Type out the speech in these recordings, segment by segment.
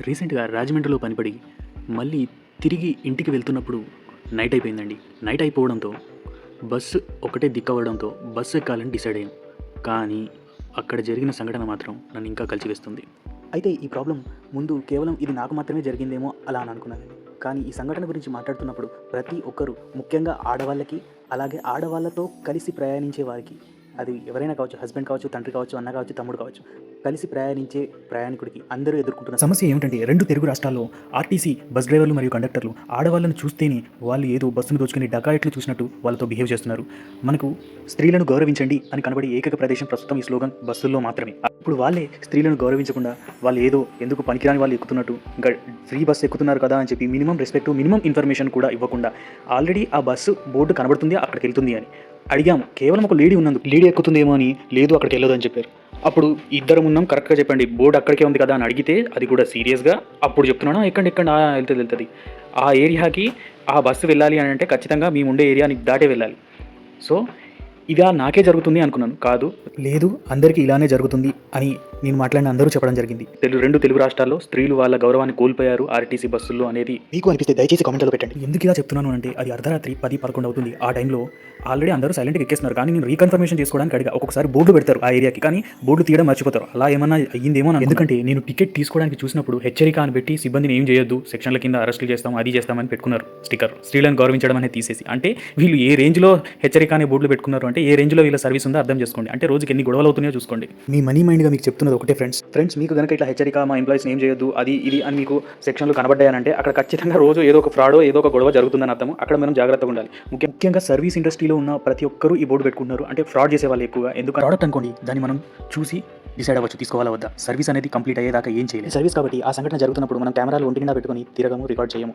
రీసెంట్గా రాజమండ్రిలో పనిపడి మళ్ళీ తిరిగి ఇంటికి వెళ్తున్నప్పుడు నైట్ అయిపోయిందండి. నైట్ అయిపోవడంతో బస్సు ఒకటే దిక్కవడంతో బస్సు ఎక్కాలని డిసైడ్ అయ్యాం. కానీ అక్కడ జరిగిన సంఘటన మాత్రం నన్ను ఇంకా కలిసివేస్తుంది. అయితే ఈ ప్రాబ్లం ముందు కేవలం ఇది నాకు మాత్రమే జరిగిందేమో అలా అని అనుకున్నాను. కానీ ఈ సంఘటన గురించి మాట్లాడుతున్నప్పుడు ప్రతి ఒక్కరూ ముఖ్యంగా ఆడవాళ్ళకి అలాగే ఆడవాళ్ళతో కలిసి ప్రయాణించే వారికి అది ఎవరైనా కావచ్చు హస్బెండ్ కావచ్చు తండ్రి కావచ్చు అన్న కావచ్చు తమ్ముడు కావచ్చు కలిసి ప్రయాణించే ప్రయాణికుడికి అందరూ ఎదుర్కొంటున్న సమస్య ఏమిటంటే రెండు తెలుగు రాష్ట్రాల్లో ఆర్టీసీ బస్ డ్రైవర్లు మరియు కండక్టర్లు ఆడవాళ్ళను చూస్తేనే వాళ్ళు ఏదో బస్సును దోచుకుని డకాయిట్లు చూసినట్టు వాళ్ళతో బిహేవ్ చేస్తున్నారు. మనకు స్త్రీలను గౌరవించండి అని కనబడే ఏకైక ప్రదేశం ప్రస్తుతం ఈ స్లోగన్ బస్సుల్లో మాత్రమే. ఇప్పుడు వాళ్ళే స్త్రీలను గౌరవించకుండా వాళ్ళు ఏదో ఎందుకు పనికిరాని వాళ్ళు ఎక్కుతున్నట్టు ఇంకా ఫ్రీ బస్సు ఎక్కుతున్నారు కదా అని చెప్పి మినిమం రెస్పెక్ట్ మినిమం ఇన్ఫర్మేషన్ కూడా ఇవ్వకుండా ఆల్రెడీ ఆ బస్సు బోర్డు కనబడుతుంది అక్కడికి వెళ్తుంది అని. అడిగాము కేవలం ఒక లేడీ ఉన్నందుకు లేడీ ఎక్కుతుందేమో అని లేదు అక్కడికి వెళ్ళదు అని చెప్పారు. అప్పుడు ఇద్దరం ఉన్నాం కరెక్ట్గా చెప్పండి బోర్డు అక్కడికే ఉంది కదా అని అడిగితే అది కూడా సీరియస్గా అప్పుడు చెప్తున్నాను ఎక్కడ ఎక్కడ వెళ్తుంది వెళ్తుంది. ఆ ఏరియాకి ఆ బస్సు వెళ్ళాలి అని అంటే ఖచ్చితంగా మేము ఉండే ఏరియాని దాటే వెళ్ళాలి. సో ఇదా నాకే జరుగుతుంది అనుకున్నాను. కాదు. లేదు అందరికీ ఇలానే జరుగుతుంది అని నేను మాట్లాడిన అందరూ చెప్పడం జరిగింది. తెలుగు రెండు తెలుగు రాష్ట్రాల్లో స్త్రీలు వాళ్ళ గౌరవాన్ని కోల్పోయారు ఆర్టీసీ బస్సుల్లో అనేది. మీకు అనిపిస్తే దయచేసి కామెంట్లో పెట్టండి. ఎందుకు ఇలా చెప్తున్నాను అంటే అది అర్ధరాత్రి పది పదకొండు అవుతుంది. ఆ టైంలో ఆల్రెడీ అందరూ సైలెంట్గా ఎక్కేస్తున్నారు. కానీ నేను రీకన్ఫర్మేషన్ చేసుకోవడానికి అడిగా. ఒక్కొక్కసారి బోర్డు పెడతారు ఆ ఏరియాకి కానీ బోర్డు తీయడం మర్చిపోతారు. అలా ఏమన్నా అయ్యిందేమో అని ఎందుకంటే నేను టికెట్ తీసుకోవడానికి చూసినప్పుడు హెచ్చరిక అని పెట్టి సిబ్బందిని ఏం చేయొద్దు సెక్షన్ల కింద అరెస్టులు చేస్తాం అది చేస్తామని పెట్టుకున్నారు స్టిక్కర్. స్త్రీలను గౌరవించడం అనేది తీసేసి. అంటే వీళ్ళు ఏ రేంజ్లో హెచ్చరిక అనే బోర్డులు పెట్టుకున్నారు అంటే ఏ రేంజ్లో వీళ్ళ సర్వీస్ ఉందో అర్థం చేసుకోండి. అంటే రోజుకి ఎన్ని గొడవలు అవుతున్నాయో చూసుకోండి. మీ మనీ మైండ్గా మీకు చెప్తున్నది ఒకటే ఫ్రెండ్స్. ఫ్రెండ్స్ మీకు కనుక ఇట్లా హెచ్చరిక మా ఎంప్లాయీస్ ఏం చేయొద్దు అది ఇది అని మీకు సెక్షన్లు కనబడ్డాయనంటే అక్కడ ఖచ్చితంగా రోజు ఏదో ఒక ఫ్రాడో ఏదో ఒక గొడవ జరుగుతుందని అర్థం అక్కడ మనం జాగ్రత్తగా ఉండాలి. ముఖ్య- ముఖ్యంగా సర్వీస్ ఇండస్ట్రీలో ఉన్న ప్రతి ఒక్కరూ ఈ బోర్డు పెట్టుకుంటున్నారు. అంటే ఫ్రాడ్ చేసే వాళ్ళు ఎక్కువగా. ఎందుకు ప్రోడక్ట్ అనుకోండి దాన్ని మనం చూసి డిసైడ్ అవ్వచ్చు తీసుకోవాలా వద్దా? సర్వీస్ అనేది కంప్లీట్ అయ్యేదాకా ఏం చేయలేదు సర్వీస్ కాబట్టి ఆ సంఘటన జరుగుతున్నప్పుడు మనం కెమెరాలు ఒంటి నిండా పెట్టుకొని తిరగము రికార్డ్ చేయము.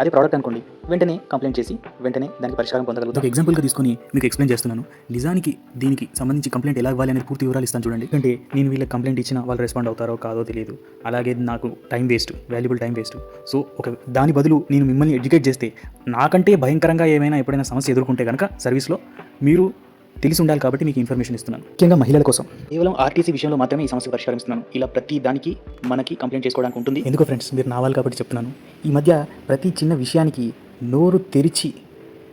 అది ప్రోడక్ట్ అనుకోండి వెంటనే కంప్లైంట్ చేసి వెంటనే దానికి పరిష్కారం పొందగలుగుతాం. ఒక ఎగ్జాంపుల్గా తీసుకొని మీకు ఎక్స్ప్లెయిన్ చేస్తున్నాను. నిజానికి దీనికి సంబంధించి కంప్లైంట్ ఎలా ఇవ్వాలి అనేది పూర్తి వివరాలు ఇస్తాను చూడండి. అంటే నేను వీళ్ళకి కంప్లైంట్ ఇచ్చినా వాళ్ళు రెస్పాండ్ అవుతారో కాదో తెలియదు. అలాగే నాకు time waste valuable time waste so ఒక దాని బదులు నేను మిమ్మల్ని ఎడ్యుకేట్ చేస్తే నాకంటే భయంకరంగా ఏమైనా ఎప్పుడైనా సమస్య ఎదుర్కొంటే కనుక సర్వీస్లో మీరు తెలిసి ఉండాలి కాబట్టి మీకు ఇన్ఫర్మేషన్ ఇస్తున్నాను. ముఖ్యంగా మహిళల కోసం. కేవలం ఆర్టీసీ విషయంలో మాత్రమే ఈ సమస్య పరిష్కారం ఇస్తున్నాను. ఇలా ప్రతి దానికి మనకి కంప్లైంట్ చేసుకోవడానికి ఉంటుంది. ఎందుకో ఫ్రెండ్స్ మీరు నావాలి కాబట్టి చెప్తున్నాను. ఈ మధ్య ప్రతి చిన్న విషయానికి నోరు తెరిచి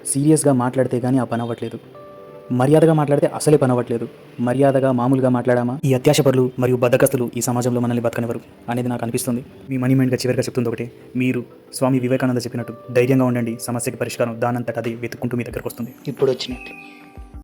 సీరియస్గా మాట్లాడితే కానీ ఆ పని అవ్వట్లేదు. మర్యాదగా మాట్లాడితే అసలే పనవ్వట్లేదు మర్యాదగా మామూలుగా మాట్లాడామా? ఈ అత్యాశపరులు మరియు బద్దకస్తులు ఈ సమాజంలో మనల్ని బతకనివ్వరు. అనేది నాకు అనిపిస్తుంది. మీ మనీ మైండ్గా చివరిగా చెప్తుంది ఒకటి. మీరు స్వామి వివేకానంద చెప్పినట్టు ధైర్యంగా ఉండండి. సమస్యకి పరిష్కారం దానంతట అది వెతుక్కుంటూ మీ దగ్గరకు వస్తుంది. ఇప్పుడు వచ్చినట్టు.